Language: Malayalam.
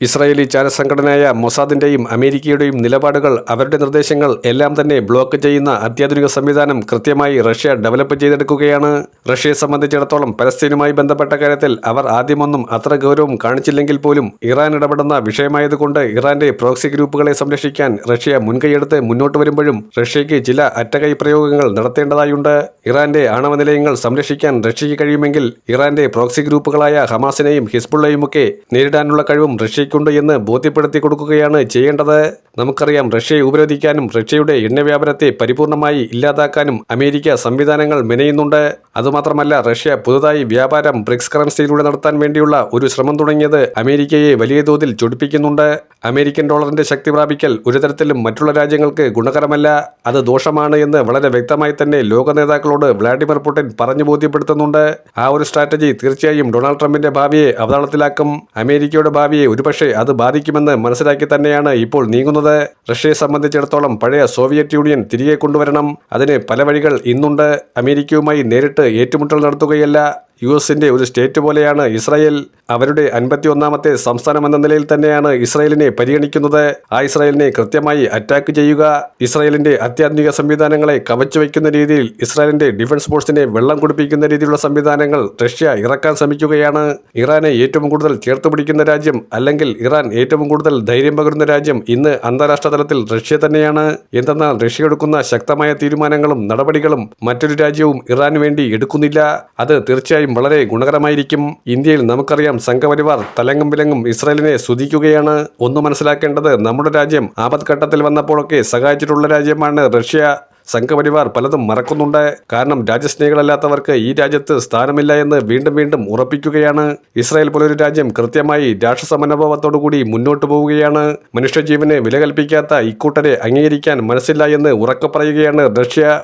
ഇസ്രായേലി ചാരസംഘടനയായ മൊസാദിന്റെയും അമേരിക്കയുടെയും നിലപാടുകൾ അവരുടെ നിർദ്ദേശങ്ങൾ എല്ലാം തന്നെ ബ്ലോക്ക് ചെയ്യുന്ന അത്യാധുനിക സംവിധാനം കൃത്യമായി റഷ്യ ഡെവലപ്പ് ചെയ്തെടുക്കുകയാണ്. റഷ്യയെ സംബന്ധിച്ചിടത്തോളം പലസ്തീനുമായി ബന്ധപ്പെട്ട കാര്യത്തിൽ അവർ ആദ്യമൊന്നും അത്ര ഗൗരവം കാണിച്ചില്ലെങ്കിൽ പോലും ഇറാൻ ഇടപെടുന്ന വിഷയമായതുകൊണ്ട് ഇറാന്റെ പ്രോക്സി ഗ്രൂപ്പുകളെ സംരക്ഷിക്കാൻ റഷ്യ മുൻകൈയെടുത്ത് മുന്നോട്ട് വരുമ്പോഴും റഷ്യയ്ക്ക് ചില അറ്റകൈ പ്രയോഗങ്ങൾ നടത്തേണ്ടതായുണ്ട്. ഇറാന്റെ ആണവ നിലയങ്ങൾ സംരക്ഷിക്കാൻ റഷ്യയ്ക്ക് കഴിയുമെങ്കിൽ ഇറാന്റെ പ്രോക്സി ഗ്രൂപ്പുകളായ ഹമാസിനെയും ഹിസ്ബുള്ളയുമൊക്കെ നേരിടാനുള്ള കഴിവും റഷ്യയ്ക്കുണ്ട് എന്ന് ബോധ്യപ്പെടുത്തി കൊടുക്കുകയാണ് ചെയ്യേണ്ടത്. നമുക്കറിയാം റഷ്യയെ ഉപരോധിക്കാനും റഷ്യയുടെ എണ്ണ വ്യാപാരത്തെ പരിപൂർണമായി ഇല്ലാതാക്കാനും അമേരിക്ക സംവിധാനങ്ങൾ മെനയുന്നുണ്ട്. അതുമാത്രമല്ല റഷ്യ പുതുതായി വ്യാപാരം ബ്രിക്സ് കറൻസിയിലൂടെ നടത്താൻ വേണ്ടിയുള്ള ഒരു ശ്രമം തുടങ്ങിയത് അമേരിക്കയെ വലിയ തോതിൽ ചൊടിപ്പിക്കുന്നുണ്ട്. അമേരിക്കൻ ഡോളറിന്റെ ശക്തി പ്രാപിക്കൽ ഒരു തരത്തിലും മറ്റുള്ള രാജ്യങ്ങൾക്ക് ഗുണകരമല്ല. അത് ദോഷമാണ് എന്ന് വളരെ വ്യക്തമായി തന്നെ ലോക നേതാക്കളോട് വ്ളാഡിമിർ പുടിൻ പറഞ്ഞു ബോധ്യപ്പെടുത്തുന്നുണ്ട്. ആ ഒരു സ്ട്രാറ്റജി തീർച്ചയായും ഡൊണാൾഡ് ട്രംപിന്റെ ഭാവിയെ അവതാളത്തിലാക്കും. അമേരിക്കയുടെ ഭാവിയെ ഒരുപക്ഷെ അത് ബാധിക്കുമെന്ന് മനസ്സിലാക്കി തന്നെയാണ് ഇപ്പോൾ നീങ്ങുന്നത്. റഷ്യയെ സംബന്ധിച്ചിടത്തോളം പഴയ സോവിയറ്റ് യൂണിയൻ തിരികെ കൊണ്ടുവരണം. അതിന് പല വഴികൾ ഇന്നുണ്ട്. അമേരിക്കയുമായി നേരിട്ട് ഏറ്റുമുട്ടൽ നടത്തുകയല്ല. യു എസിന്റെ ഒരു സ്റ്റേറ്റ് പോലെയാണ് ഇസ്രായേൽ. അവരുടെ അൻപത്തി ഒന്നാമത്തെ സംസ്ഥാനം എന്ന നിലയിൽ തന്നെയാണ് ഇസ്രായേലിനെ പരിഗണിക്കുന്നത്. ആ ഇസ്രായേലിനെ കൃത്യമായി അറ്റാക്ക് ചെയ്യുക ഇസ്രായേലിന്റെ അത്യാധുനിക സംവിധാനങ്ങളെ കവച്ചു വയ്ക്കുന്ന രീതിയിൽ ഇസ്രായേലിന്റെ ഡിഫൻസ് ഫോഴ്സിനെ വെള്ളം കുടിപ്പിക്കുന്ന രീതിയിലുള്ള സംവിധാനങ്ങൾ റഷ്യ ഇറക്കാൻ ശ്രമിക്കുകയാണ്. ഇറാനെ ഏറ്റവും കൂടുതൽ ചേർത്ത് പിടിക്കുന്ന രാജ്യം അല്ലെങ്കിൽ ഇറാൻ ഏറ്റവും കൂടുതൽ ധൈര്യം പകരുന്ന രാജ്യം ഇന്ന് അന്താരാഷ്ട്ര തലത്തിൽ റഷ്യ തന്നെയാണ്. എന്തെന്നാൽ റഷ്യ എടുക്കുന്ന ശക്തമായ തീരുമാനങ്ങളും നടപടികളും മറ്റൊരു രാജ്യവും ഇറാന് വേണ്ടി എടുക്കുന്നില്ല. അത് തീർച്ചയായും വളരെ ഗുണകരമായിരിക്കും. ഇന്ത്യയിൽ നമുക്കറിയാം സംഘപരിവാർ തലങ്ങും വിലങ്ങും ഇസ്രായേലിനെ സ്തുതിക്കുകയാണ്. ഒന്ന് മനസ്സിലാക്കേണ്ടത് നമ്മുടെ രാജ്യം ആപത്ഘട്ടത്തിൽ വന്നപ്പോഴൊക്കെ സഹായിച്ചിട്ടുള്ള രാജ്യമാണ് റഷ്യ. സംഘപരിവാർ പലതും മറക്കുന്നുണ്ട്. കാരണം രാജ്യസ്നേഹികളല്ലാത്തവർക്ക് ഈ രാജ്യത്ത് സ്ഥാനമില്ല എന്ന് വീണ്ടും വീണ്ടും ഉറപ്പിക്കുകയാണ്. ഇസ്രായേൽ പോലൊരു രാജ്യം കൃത്യമായി രാക്ഷസ മനോഭാവത്തോടുകൂടി മുന്നോട്ട് പോവുകയാണ്. മനുഷ്യജീവന് വില കൽപ്പിക്കാത്ത ഇക്കൂട്ടരെ അംഗീകരിക്കാൻ മനസ്സില്ല എന്ന് ഉറക്കെ പറയുകയാണ് റഷ്യ.